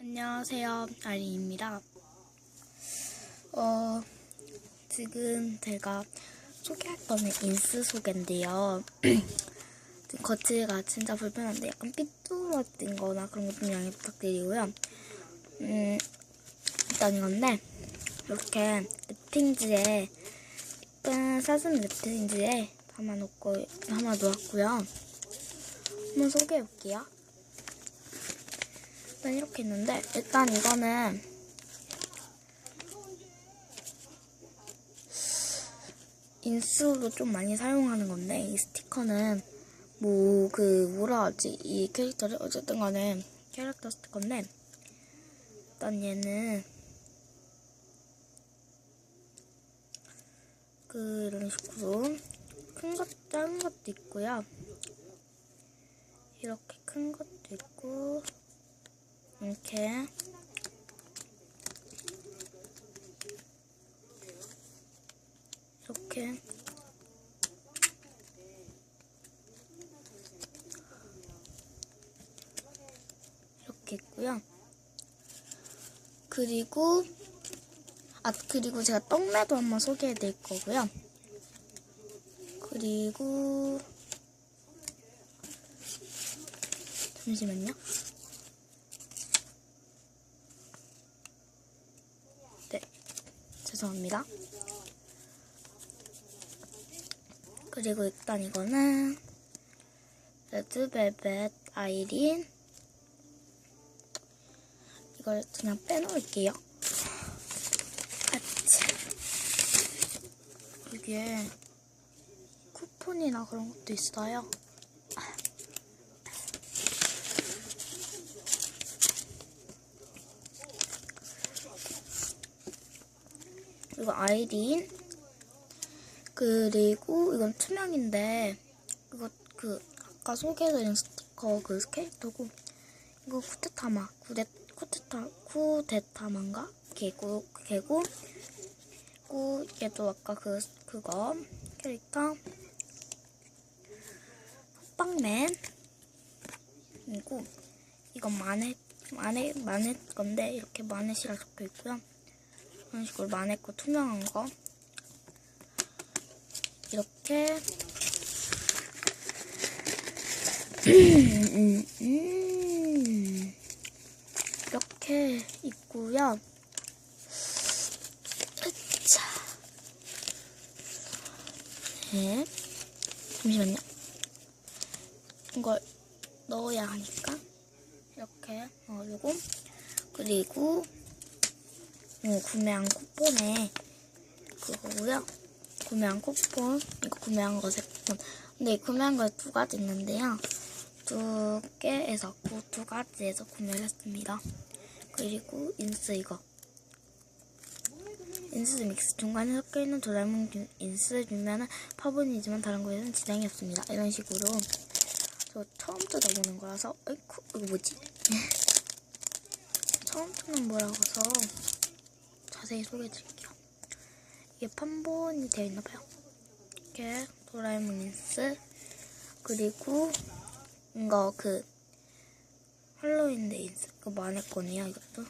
안녕하세요, 아리입니다. 어, 지금 제가 소개할 거는 인스 소개인데요. 거치가 진짜 불편한데 약간 삐뚤어진 거나 그런 것 좀 양해 부탁드리고요. 음, 일단 이건데, 이렇게 랩핑지에, 예쁜 사진 랩핑지에 담아놓고, 담아놓았고요. 한번 소개해볼게요. 일단 이렇게 있는데 일단 이거는 인스로 좀 많이 사용하는 건데 이 스티커는 뭐 그 뭐라 하지? 이 캐릭터를? 어쨌든 간에 캐릭터 스티커인데 일단 얘는 그 이런 식으로 큰 것 작은 것도 있고요. 이렇게 큰 것도 있고 이렇게 이렇게 이렇게 있고요. 그리고 아 그리고 제가 떡매도 한번 소개해 드릴 거고요. 그리고 잠시만요. 죄송합니다. 그리고 일단 이거는 레드벨벳 아이린 이걸 그냥 빼놓을게요. 아치. 이게 쿠폰이나 그런 것도 있어요. 그리고 아이린 그리고 이건 투명인데 이거 그 아까 소개해드린 스티커 그 캐릭터고 이거 쿠테타마 쿠데 쿠테타 쿠데타마인가 개고 개고 그리고 얘도 아까 그 그거 캐릭터 호빵맨 그리고 이건 마넷 마넷 마넷 건데 이렇게 마넷이라 적혀 있고요. 이런 식으로 거 투명한 거. 이렇게. 이렇게 있고요. 자, 네, 잠시만요. 이걸 넣어야 하니까. 이렇게 넣어주고 그리고 어, 구매한 쿠폰에 그거고요. 구매한 쿠폰 이거 구매한 거세 번. 근데 구매한 거두 가지 있는데요. 두 개에서 그두 가지에서 구매를 했습니다. 그리고 인스 이거 인스 믹스 중간에 섞여 있는 도라에몽 균- 인스 주면은 파본이지만 다른 거에는 지장이 없습니다. 이런 식으로 저 처음 뜯어보는 거라서 어이쿠 이거 뭐지? 처음 뜯는 거라서 자세히 소개해 드릴게요. 이게 판본이 되어 있나 봐요. 이렇게 도라에몽 인스 그리고 이거 그 할로윈 데이 인스 그 마네 건이야 이것도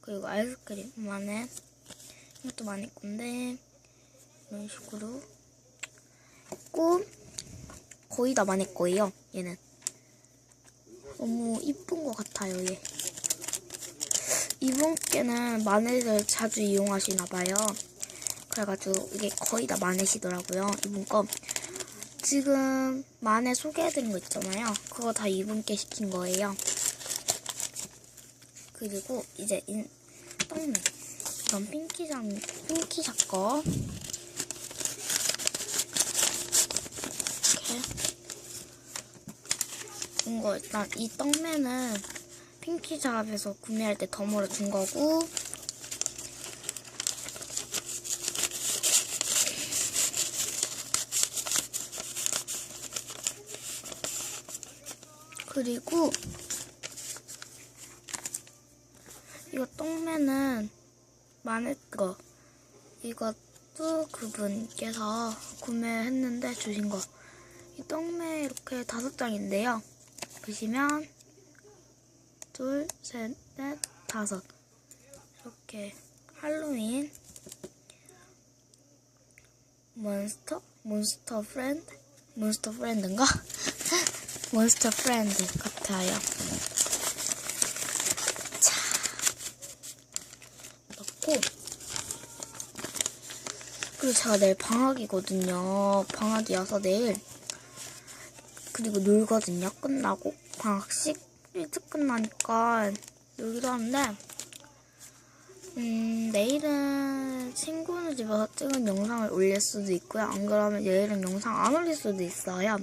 그리고 아이스크림 마네 이것도 마네 건데 이런 식으로 있고 거의 다 마네 거예요 얘는 너무 이쁜 것 같아요 얘 이분께는 마넷을 자주 이용하시나 봐요. 그래가지고 이게 거의 다 마넷이더라고요. 이분 거. 지금 마넷 소개해드린 거 있잖아요. 그거 다 이분께 시킨 거예요. 그리고 이제 인, 떡맨. 이건 핑키샵, 핑키샵 거. 이렇게. 이거 일단 이 떡맨은 핑키샵에서 구매할 때 덤으로 준 거고 그리고 이거 똥매는 마늘 거 이것도 그분께서 구매했는데 주신 거. 이 떡매 이렇게 다섯 장인데요. 보시면 둘, 셋, 넷, 다섯. 이렇게 할로윈 몬스터 몬스터 프렌드 몬스터 프렌드인가? 몬스터 프렌드 같아요. 자 넣고 그리고 제가 내일 방학이거든요. 방학이어서 내일 그리고 놀거든요. 끝나고 방학식 일찍 끝나니까 놀기도 하는데 음, 내일은 친구네 집에서 찍은 영상을 올릴 수도 있고요. 안 그러면 내일은 영상 안 올릴 수도 있어요.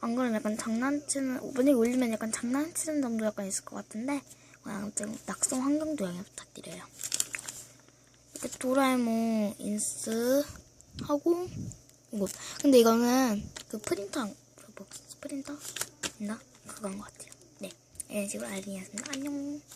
안 그러면 약간 장난치는, 만약에 올리면 약간 장난치는 점도 약간 있을 것 같은데, 그냥 좀 낙성 환경도 양해 부탁드려요. 이렇게 도라에몽 인스 하고, 이거. 근데 이거는 그 프린터, 그 뭐, 프린터? 있나? 그건 것 같아요. 네. 이런 식으로 알림이었습니다. 안녕.